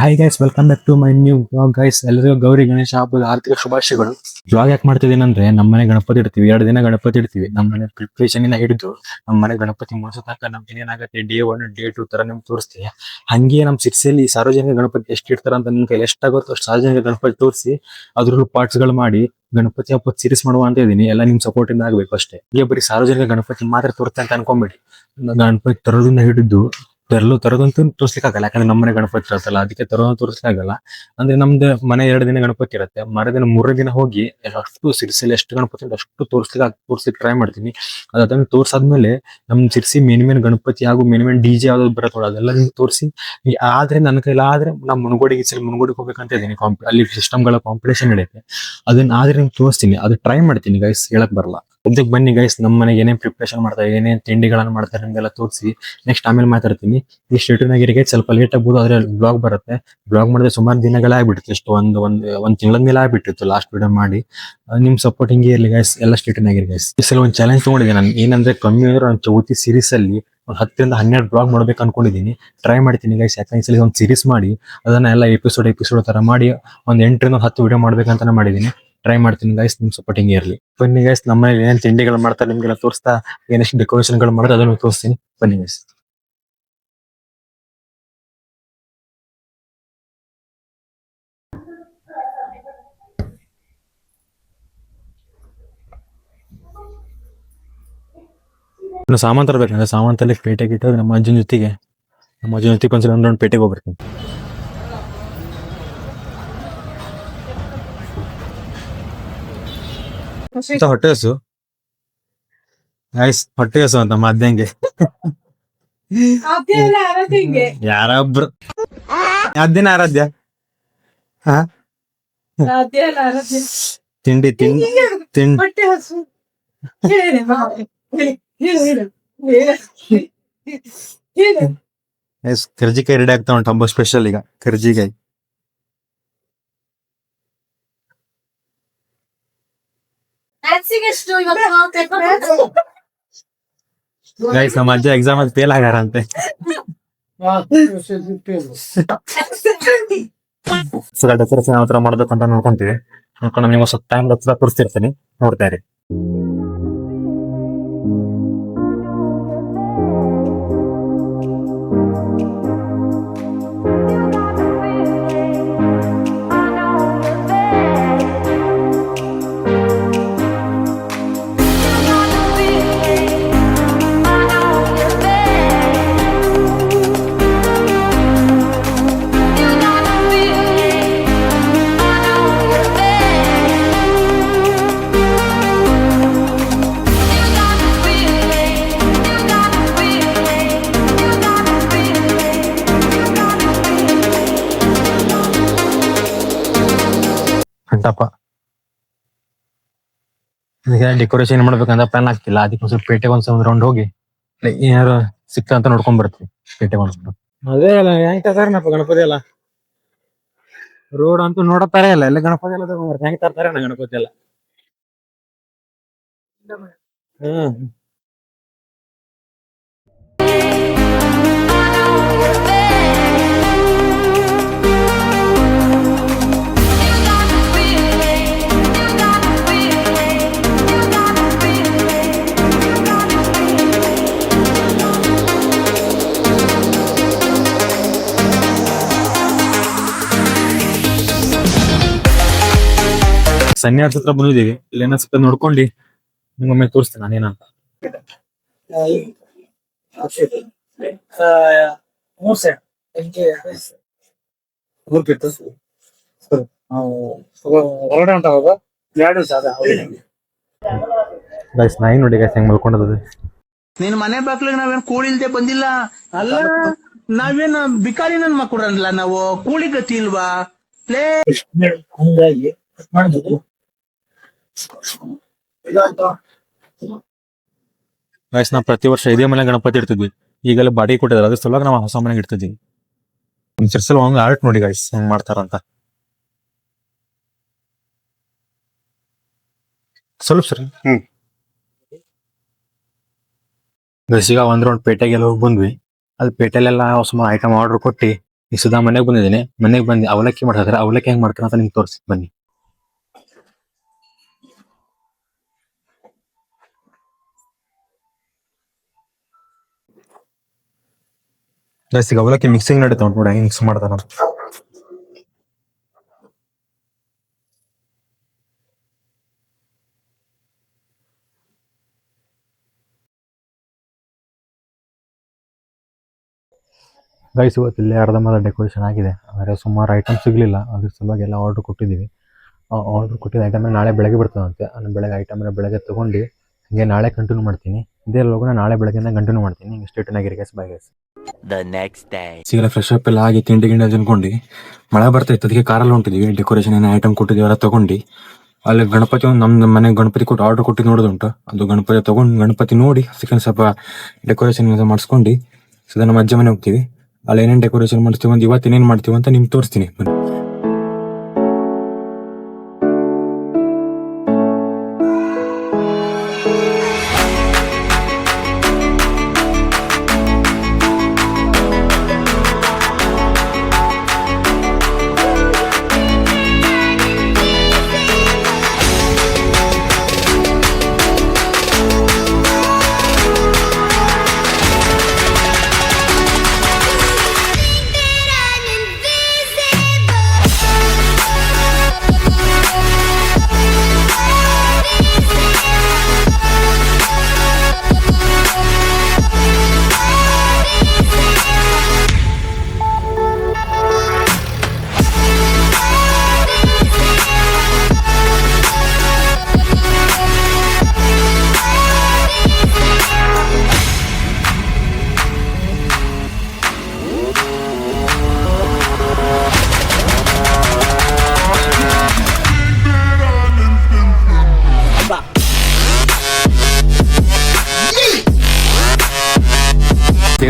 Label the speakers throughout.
Speaker 1: Hi guys welcome back to my new blog guys ಎಲ್ಲರಿಗೂ ಗೌರಿ, ಗಣೇಶ ಹಬ್ಬದ ಆರ್ಥಿಕ ಶುಭಾಶಯಗಳು. ಬ್ಲಾಗ್ ಯಾಕೆ ಮಾಡ್ತಿದ್ದೀನಿ ಅಂದ್ರೆ ನಮ್ಮ ಮನೆ ಗಣಪತಿ ಇಡ್ತೀವಿ. ಎರಡು ದಿನ ಗಣಪತಿ ಇಡ್ತೀವಿ. ನಮ್ಮ ಮನೆ ಪ್ರಿಪ್ರೇಷನ್ ಇಂದ ಹಿಡಿದು ನಮ್ಮ ಮನೆ ಗಣಪತಿ ಮುಗಿಸೋ ತನಕ ನಮ್ಗೆ ಏನೇನಾಗುತ್ತೆ ಡೇ ಒನ್ ಡೇ ಟೂ ತರ ನಿಮ್ಗೆ ತೋರಿಸ್ತೀವಿ. ಹಂಗೆ ನಮ್ಮ ಸಿಕ್ಸಲ್ಲಿ ಸಾರ್ವಜನಿಕ ಗಣಪತಿ ಎಷ್ಟು ಇಡ್ತಾರ ಅಂತ ನಿಮ್ ಕೈಲಿ ಎಷ್ಟಾಗುತ್ತೋ ಅಷ್ಟು ಸಾರ್ವಜನಿಕ ಗಣಪತಿ ತೋರಿಸಿ, ಅದ್ರಲ್ಲೂ ಪಾರ್ಟ್ಸ್ಗಳು ಮಾಡಿ ಗಣಪತಿ ಹಬ್ಬದ ಸೀರೀಸ್ ಮಾಡುವ ಅಂತ ಇದೀನಿ ಎಲ್ಲ ನಿಮ್ ಸಪೋರ್ಟ್ ಇಂದ ಆಗ್ಬೇಕು ಅಷ್ಟೇ. ಈಗ ಬರೀ ಸಾರ್ವಜನಿಕ ಗಣಪತಿ ಮಾತ್ರ ತೋರಿಸ್ತಾ ಅಂತ ಅನ್ಕೊಂಬೇಡಿ. ಗಣಪತಿ ತರೋದ್ರಿಂದ ಹಿಡಿದು ತರಲು ತರೋದಂತೂ ತೋರ್ಸ್ಲಿಕ್ಕೆ ಆಗಲ್ಲ ಯಾಕಂದ್ರೆ ನಮ್ಮನೆ ಗಣಪತಿ ಇರುತ್ತಲ್ಲ, ಅದಕ್ಕೆ ತರೋದು ತೋರಿಸ್ಲಿಕ್ಕೆ ಆಗಲ್ಲ ಅಂದ್ರೆ ನಮ್ದು ಮನೆ ಎರಡು ದಿನ ಗಣಪತಿ ಇರುತ್ತೆ. ಮರದಿನ ಮೂರನೇ ದಿನ ಹೋಗಿ ಅಷ್ಟು ಸಿರ್ಸಿಲಿ ಎಷ್ಟು ಗಣಪತಿ ಉಂಟು. ಅಷ್ಟು ತೋರಿಸ್ಲಿಕ್ಕೆ ತೋರಿಸ್ಲಿಕ್ಕೆ ಟ್ರೈ ಮಾಡ್ತೀನಿ. ಅದನ್ನು ತೋರ್ಸಾದ್ಮೇಲೆ ನಮ್ ಸಿರಿಸಿ ಮೇನ್ ಮೇನ್ ಗಣಪತಿ ಹಾಗೂ ಮೇನ್ ಮೇನ್ ಡಿ ಜೆ ಯಾವ್ದು ಬರತ್ತೋಳ ಅದೆಲ್ಲ ತೋರಿಸಿ. ಆದ್ರೆ ನನ್ನ ಕೈಲಿ ಆದ್ರೆ ನಮ್ ಮುನ್ಗೋಡಿಗೆ ಸರಿ ಮುನ್ಗೋಡಿಗೆ ಹೋಗ್ಬೇಕಂತ ಇದೀನಿ ಕಾಂಪ್ ಅಲ್ಲಿ ಸಿಸ್ಟಮ್ಗಳ ಕಾಂಪಿಟೇಷನ್ ನಡೆಯುತ್ತೆ ಅದನ್ನ ಆದ್ರೆ ನಿಮ್ಗೆ ತೋರಿಸ್ತೀನಿ. ಅದು ಟ್ರೈ ಮಾಡ್ತೀನಿ ಗೈಸ್ ಹೇಳಕ್ ಬರಲ್ಲ. ಸದ್ಯಕ್ಕೆ ಬನ್ನಿ ಗೈಸ್ ನಮ್ಮ ಮನೆಗೆ ಏನೇನು ಪ್ರಿಪ್ರೇಷನ್ ಮಾಡ್ತಾರೆ, ಏನೇನು ತಿಂಡಿಗಳನ್ನು ಮಾಡ್ತಾರೆ ಹಂಗೆಲ್ಲ ತೋರಿಸಿ ನೆಕ್ಸ್ಟ್ ಆಮೇಲೆ ಮಾತಾಡ್ತೀನಿ. ಈ ಸ್ಟೇಟುನಾಗಿರಿಗೆ ಸ್ವಲ್ಪ ಲೇಟ್ ಆಗ್ಬೋದು, ಆದ್ರೆ ಬ್ಲಾಗ್ ಬರುತ್ತೆ. ಬ್ಲಾಗ್ ಮಾಡಿದ್ರೆ ಸುಮಾರು ದಿನಗಳೇ ಆಗ್ಬಿಟ್ಟಿತ್ತು, ಎಷ್ಟು ಒಂದು ಒಂದು ಒಂದು ತಿಂಗಳ ಮೇಲೆ ಆಗ್ಬಿಟ್ಟಿತ್ತು ಲಾಸ್ಟ್ ವಿಡಿಯೋ ಮಾಡಿ. ನಿಮ್ಮ ನಿಮ್ ಸಪೋರ್ಟ್ ಹಿಂಗೆ ಇರಲಿ ಗೈಸ್ ಎಲ್ಲ ಸ್ಟೇಟಿನಾಗಿರಿ ಗೈಸ್ ಈ ಸಲ ಒಂದು ಚಾಲೆಂಜ್ ತೊಗೊಂಡಿದ್ದೆ ನಾನು. ಏನಂದ್ರೆ ಕಮ್ಮಿ ಅಂದ್ರೆ ಒಂದು ಚೌತಿ ಸೀರೀಸಲ್ಲಿ ಒಂದು ಹತ್ತರಿಂದ ಹನ್ನೆರಡು ಬ್ಲಾಗ್ ಮಾಡ್ಬೇಕು ಅನ್ಕೊಂಡಿದ್ದೀನಿ. ಟ್ರೈ ಮಾಡ್ತೀನಿ ಗೈಸ್ ಯಾಕಂದ್ರೆ ಸಲ ಒಂದು ಸೀರೀಸ್ ಮಾಡಿ, ಅದನ್ನ ಎಲ್ಲ ಎಪಿಸೋಡ್ ಎಪಿಸೋಡ್ ತರ ಮಾಡಿ ಒಂದು ಎಂಟರಿಂದ ಹತ್ತು ವಿಡಿಯೋ ಮಾಡಬೇಕಂತ ಮಾಡಿದ್ದೀನಿ. ಟ್ರೈ ಮಾಡ್ತೀನಿ ಗೈಸ್ ನಿಮ್ ಸಪೋರ್ಟ್ ಹಿಂಗೆ ಇರ್ಲಿ. ಬನ್ನಿ ಗೈಸ್ ನಮ್ಮ ಮನೇಲಿ ಏನೇನು ತಿಂಡಿಗಳು ಮಾಡ್ತಾರೆ ನಿಮ್ಗೆಲ್ಲ ತೋರಿಸ್ತಾ, ಏನೆಷ್ಟು ಡೆಕೋರೇಷನ್ಗಳು ಮಾಡೋದು ಅದನ್ನು ತೋರಿಸ್ತೀನಿ. ಬನ್ನಿ ಗೈಸ್ ಇನ್ನು ಸಾಮಾನ್ ತರಬೇಕಂದ್ರೆ ಸಾಮಾನ್ ತರಲಿಕ್ಕೆ ಪೇಟೆಗೆ ಇಟ್ಟು ನಮ್ಮ ಅಜ್ಜನ ಜೊತೆಗೆ, ನಮ್ಮ ಅಜ್ಜನ ಜೊತೆಗೆ ಒಂದ್ಸಲ ಒಂದ್ ರೌಂಡ್ ಪೇಟೆಗೆ ಹೋಗ್ಬರ್ತೀನಿ. ಹೊಟ್ಟೆ ಹಸು ಗೈಸ್ ಹೊಟ್ಟೆ ಹಸು ಅಂತ ಮದ್ದಂಗೆ
Speaker 2: ಅದೆಲ್ಲ ಆರಾಧಿಂಗೆ
Speaker 1: ಯಾರೊಬ್ರು ಅದಿನ ಆರಾಧ್ಯ ಹಾ
Speaker 2: ಅದೆಲ್ಲ ಆರಾಧ್ಯ
Speaker 1: ತಿಂಡಿ ತಿಂಡಿ ತಿಂಡಿ
Speaker 2: ಹೊಟ್ಟೆ ಹಸು ಹೇಳಿ ಬಾ. ಹೇಳಿ, ಹೇಳು, ಹೇಳು, ಹೇಳು. ಹೇಳು.
Speaker 1: ಗೈಸ್ ಕರ್ಜಿಕಾಯಿ ರೆಡಿ ಆಗ್ತಾ ಉಂಟು ಹಬ್ಬ ಸ್ಪೆಷಲ್ ಈಗ ಕರ್ಜಿಕಾಯಿ
Speaker 2: ಪೇಪರ್
Speaker 1: ಗೈಸ್ ನಮ್ಮ ಅಜ್ಜ ಎಕ್ಸಾಮ್ ಅಲ್ಲಿ ಫೇಲ್ ಆಗಾರಂತೆ ಸರ್ ಸೊ ಡೆಕೋರೇಷನ್ ಯಾವ ತರ ಮಾಡ್ಬೇಕು ಅಂತ ನೋಡ್ಕೊಂತೀವಿ ನೋಡ್ಕೊಂಡು ನಿಮ್ಗೆ ಸ್ವಲ್ಪ ಟೈಮ್ ಹತ್ರ ತೋರಿಸ್ತಿರ್ತೀನಿ ನೋಡ್ತಾ ಇರಿ ಡೆಕೋರೇಷನ್ ಮಾಡ್ಬೇಕಂತ ಪ್ಲಾನ್ ಆಗ್ತಿಲ್ಲ ಅದಕ್ಕೆ ಸ್ವಲ್ಪ ಪೇಟೆಗೆ ಒಂದ್ ಒಂದ್ ರೌಂಡ್ ಹೋಗಿ ಏನಾರು ಸಿಕ್ತ ಅಂತ ನೋಡ್ಕೊಂಡ್ ಬರ್ತೀವಿ. ಪೇಟೆಗೆ ಒಂದು ಅದೇ ಅಲ್ಲ, ಹೆಂಗ್ ತರ್ತಾರನಪ್ಪ ಗಣಪತಿ ಎಲ್ಲ? ರೋಡ್ ಅಂತೂ ನೋಡತಾರೆ ಇಲ್ಲ. ಎಲ್ಲ ಗಣಪತಿ ಎಲ್ಲ ಹೆಂಗ್ ತರ್ತಾರೆ ಗಣಪತಿ ಎಲ್ಲ? ಹ್ಮ್. ಸನ್ಯಾಸ ಹತ್ರ ಬಂದಿದ್ದೀವಿ. ಇಲ್ಲಿ ಏನೋ ಸ್ವಲ್ಪ ನೋಡ್ಕೊಂಡು ನಿಮ್ಗೊಮ್ಮೆ ತೋರಿಸ್ತೇನೆ ನಾನೇನಂತ
Speaker 2: ಏನಂತ
Speaker 1: ಗೈಸ್ ನಾಯಿ ನೋಡಿ ಹೆಂಗ್
Speaker 3: ನಿನ್ ಮನೆ ಬಾಗ್ಲಿಗೆ ನಾವೇನ್ ಕೂಳಿ ಇಲ್ದೆ ಬಂದಿಲ್ಲ? ಅಲ್ಲ, ನಾವೇನ್ ಬಿಕಾರಿ ನನ್ ಮಕ್ಕಳಲ್ಲ ನಾವು? ಕೂಳಿ ಗತಿ ಇಲ್ವಾ? ಪ್ಲೇ
Speaker 2: ಹಂಗಾಗಿ ಮಾಡಿದ್ರು
Speaker 1: ಗೈಸ್ ನಾವು ಪ್ರತಿ ವರ್ಷ ಇದೇ ಮನೆ ಗಣಪತಿ ಇಡ್ತಿದ್ವಿ. ಈಗೆಲ್ಲ ಬಾಡಿಗೆ ಕೊಟ್ಟಿದ್ದಾರೆ ಅದ್ರ ಸಲುವಾಗಿ ನಾವು ಹೊಸ ಮನೆಗೆ ಇಡ್ತಿದ್ವಿ. ಒಂದ್ ಸರ್ಸಲ್ ಹಂಗ ಆರ್ಟ್ ನೋಡಿ ಗೈಸ್ ಹೆಂಗ್ ಮಾಡ್ತಾರಂತ ಸ್ವಲ್ಪ ಸರಿ.
Speaker 4: ಹ್ಮ್.
Speaker 1: ಗೈಸ್ ಈಗ ಒಂದ್ ರೌಂಡ್ ಪೇಟೆಗೆಲ್ಲ ಹೋಗಿ ಬಂದ್ವಿ. ಅಲ್ಲಿ ಪೇಟೆಲೆಲ್ಲ ಸುಮಾರು ಐಟಮ್ ಆರ್ಡರ್ ಕೊಟ್ಟು ಈ ಸುಧಾ ಮನೆಗೆ ಬಂದಿದ್ದೀನಿ. ಮನೆಗೆ ಬಂದು ಅವಲಕ್ಕಿ ಮಾಡ್ತಾರೆ ಅವಲಕ್ಕಿ ಹೆಂಗ್ ಮಾಡ್ತಾರೆ ಅಂತ ನಿಮ್ಗೆ ತೋರಿಸಿ ಬನ್ನಿ. ಗೈಸ್ ಈಗ ಅವಲಕ್ಕಿ ಮಿಕ್ಸಿಂಗ್ ನಡೀತಾ ಉಂಟು ಮಿಕ್ಸ್ ಮಾಡ್ತಾನ ಗೈಸ್ ಇವತ್ತು ಇಲ್ಲಿ ಅರ್ಧಂಬರ್ಧ ಡೆಕೋರೇಷನ್ ಆಗಿದೆ. ಆದರೆ ಸುಮಾರು ಐಟಮ್ ಸಿಗಲಿಲ್ಲ. ಅದ್ರ ಸಲುವಾಗಿ ಎಲ್ಲ ಆರ್ಡರ್ ಕೊಟ್ಟಿದ್ದೀವಿ. ಆರ್ಡರ್ ಕೊಟ್ಟಿದ್ದ ಐಟಮ್ ನಾಳೆ ಬೆಳಗ್ಗೆ ಬರ್ತದಂತೆ. ನಾನು ಬೆಳಗ್ಗೆ ಐಟಮ್ ಬೆಳಗ್ಗೆ ತೊಗೊಂಡು, ಹಿಂಗೆ ನಾಳೆ ಕಂಟಿನ್ಯೂ ಮಾಡ್ತೀನಿ. ಇದೇ ಲೋಗನ ನಾಳೆ ಬೆಳಗ್ಗೆ ಕಂಟಿನ್ಯೂ ಮಾಡ್ತೀನಿ. ಹಿಂಗೆ ಸ್ಟೇಟ್ ಆಗಿರಿ gas by gas
Speaker 4: the next day
Speaker 1: sheera fresh up ಎಲ್ಲ ಆಗಿ ತಿಂಡಿ ಗಿಂಡಿ ತಿನ್ಕೊಂಡು ಮಳೆ ಬರ್ತಾ ಇತ್ತು ಅದಕ್ಕೆ ಕಾರಲ್ಲಿ ಹೊಂಟಿದ್ವಿ. ಡೆಕೋರೇಷನ್ ಏನೋ ಐಟಮ್ ಕೊಟ್ಟಿದ್ವಿ ಎಲ್ಲ ತಗೊಂಡು ಅಲ್ಲಿ ಗಣಪತಿ ಒಂದು ನಮ್ಮ ಮನೆಗೆ ಗಣಪತಿ ಕೊಟ್ಟು ಆರ್ಡರ್ ಕೊಟ್ಟು ನೋಡೋದುಂಟು ಅದು ಗಣಪತಿ ತಗೊಂಡು ಗಣಪತಿ ನೋಡಿ ಅದಕ್ಕೆ ಸ್ವಲ್ಪ ಡೆಕೋರೇಷನ್ ಮಾಡಿಸ್ಕೊಂಡು ಸದಾ ನಮ್ಮ ಅಜ್ಜ ಮನೆ ಹೋಗ್ತೀವಿ. ಅಲ್ಲಿ ಏನೇನು ಡೆಕೋರೇಷನ್ ಮಾಡಿಸ್ತೀವಿ ಒಂದು ಇವತ್ತು ಏನೇನು ಮಾಡ್ತೀವಿ ಅಂತ ನಿಮ್ಗೆ ತೋರಿಸ್ತೀನಿ. ಬನ್ನಿ.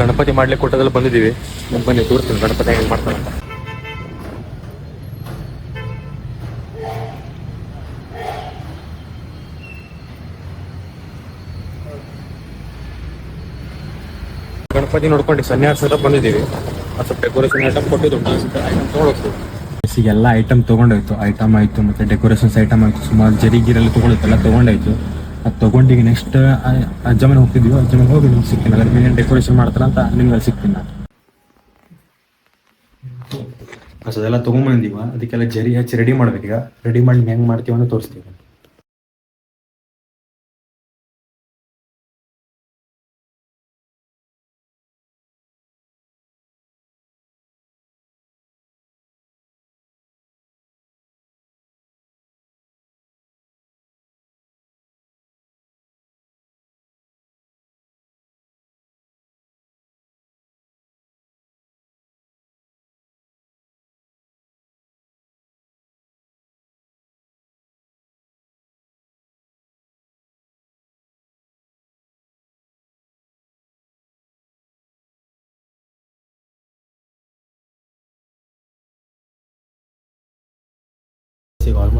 Speaker 1: ಗಣಪತಿ ಮಾಡ್ಲಿಕ್ಕೆ ಕೊಟ್ಟದಲ್ಲ ಬಂದಿದ್ದೀವಿ. ಬನ್ನಿ, ತೋರಿಸ್ತೀನಿ ಗಣಪತಿ ಹೆಂಗೆ ಮಾಡ್ತಾನೆ ಅಂತ. ಗಣಪತಿ ನೋಡ್ಕೊಂಡು ಸನ್ಯಾಸ ಬಂದಿದ್ದೀವಿ. ಸ್ವಲ್ಪ ಡೆಕೋರೇಷನ್ ಐಟಮ್ ಕೊಟ್ಟಿದ್ದು ಐಟಮ್ ಎಲ್ಲ ಐಟಮ್ ತಗೊಂಡೋಯ್ತು. ಐಟಮ್ ಆಯ್ತು, ಮತ್ತೆ ಡೆಕೋರೇಷನ್ಸ್ ಐಟಮ್ ಆಯ್ತು. ಸುಮಾರು ಜರಿ ಗಿರೆಲ್ಲ ತೊಗೊಂಡಿತ್ತು ಎಲ್ಲ ತೊಗೊಂಡಾಯ್ತು. ಅದು ತಗೊಂಡಿಗೆ ನೆಕ್ಸ್ಟ್ ಅಜ್ಜ ಮನೆ ಹೋಗ್ತಿದ್ವಿ. ಅಜ್ಜ ಮನೆ ಹೋಗಿ ನಿಮ್ಗೆ ಸಿಗ್ತೀನಿ ಅದ್ರ ಮೇಲೆ ಡೆಕೋರೇಷನ್ ಮಾಡ್ತಾರ ಅಂತ ನಿಮ್ಗೆ ಸಿಗ್ತೀನಿ ಅದೆಲ್ಲ ತಗೊಂಡ್ಬಂದಿವ ಅದಕ್ಕೆಲ್ಲ ಜರಿ ಹಚ್ಚಿ ರೆಡಿ ಮಾಡ್ಬೇಕೀಗ. ರೆಡಿ ಮಾಡಿ ಹೆಂಗ್ ಮಾಡ್ತೀವಿ ಅಂತ ತೋರಿಸ್ತೀವಿ.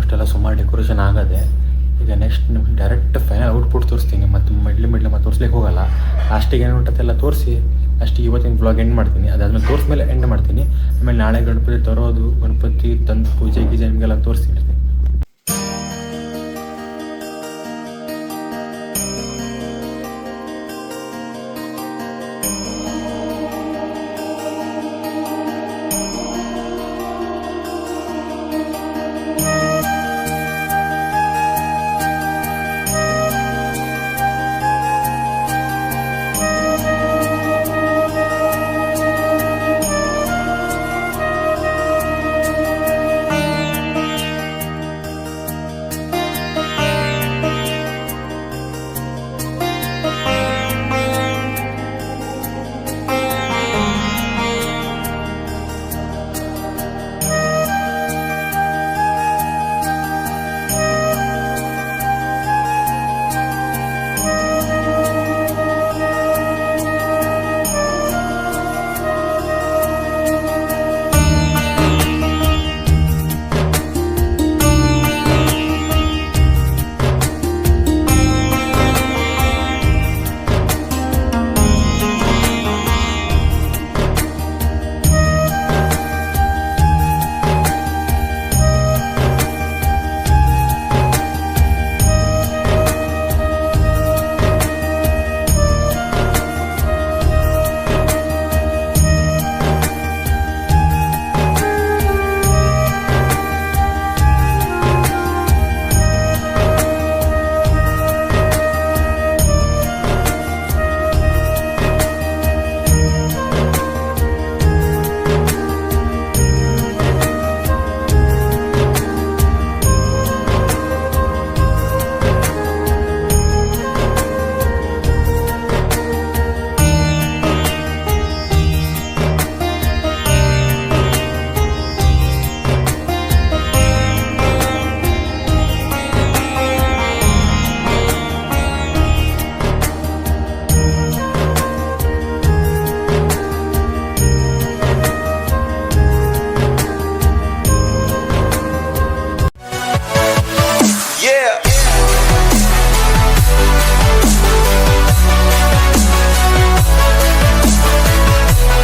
Speaker 1: ಆಲ್ಮೋಸ್ಟ್ ಎಲ್ಲ ಸುಮಾರು ಡೆಕೋರೇಷನ್ ಆಗದೆ, ಈಗ ನೆಕ್ಸ್ಟ್ ನಿಮ್ಗೆ ಡೈರೆಕ್ಟ್ ಫೈನಲ್ ಔಟ್ಪುಟ್ ತೋರಿಸ್ತೀನಿ, ಮತ್ತು ಮಿಡ್ಲಿ ಮಿಡ್ಲಿ ಮತ್ತು ತೋರಿಸ್ಲಿಕ್ಕೆ ಹೋಗಲ್ಲ. ಲಾಸ್ಟಿಗೆ ಏನು ಉಂಟತ್ತೆಲ್ಲ ತೋರಿಸಿ ಲಾಸ್ಟಿಗೆ ಇವತ್ತಿನ ಬ್ಲಾಗ್ ಎಂಡ್ ಮಾಡ್ತೀನಿ. ಅದಾದ್ಮೇಲೆ ತೋರಿಸ್ಮೇಲೆ ಎಂಡ್ ಮಾಡ್ತೀನಿ. ಆಮೇಲೆ ನಾಳೆ ಗಣಪತಿ ತರೋದು, ಗಣಪತಿ ತಂದು ಪೂಜೆ ಗೀಜೆ ನಿಮಗೆಲ್ಲ ತೋರಿಸ್ತೀನಿ.